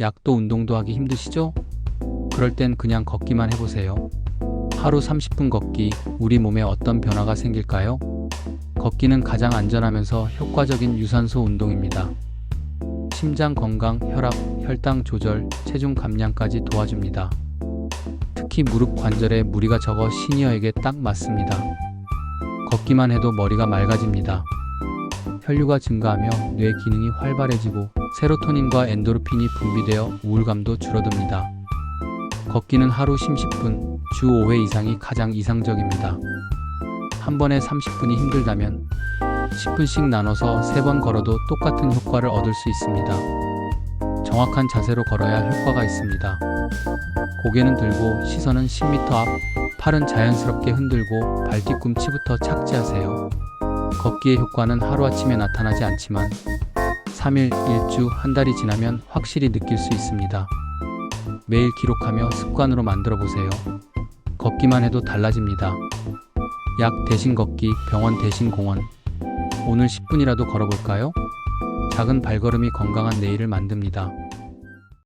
약도 운동도 하기 힘드시죠? 그럴 땐 그냥 걷기만 해보세요. 하루 30분 걷기, 우리 몸에 어떤 변화가 생길까요? 걷기는 가장 안전하면서 효과적인 유산소 운동입니다. 심장 건강, 혈압, 혈당 조절, 체중 감량까지 도와줍니다. 특히 무릎 관절에 무리가 적어 시니어에게 딱 맞습니다. 걷기만 해도 머리가 맑아집니다. 혈류가 증가하며 뇌 기능이 활발해지고 세로토닌과 엔도르핀이 분비되어 우울감도 줄어듭니다. 걷기는 하루 10분, 주 5회 이상이 가장 이상적입니다. 한 번에 30분이 힘들다면 10분씩 나눠서 3번 걸어도 똑같은 효과를 얻을 수 있습니다. 정확한 자세로 걸어야 효과가 있습니다. 고개는 들고 시선은 10m 앞, 팔은 자연스럽게 흔들고 발 뒤꿈치부터 착지하세요. 걷기의 효과는 하루아침에 나타나지 않지만 3일, 1주, 한 달이 지나면 확실히 느낄 수 있습니다. 매일 기록하며 습관으로 만들어 보세요. 걷기만 해도 달라집니다. 약 대신 걷기, 병원 대신 공원. 오늘 10분이라도 걸어볼까요? 작은 발걸음이 건강한 내일을 만듭니다.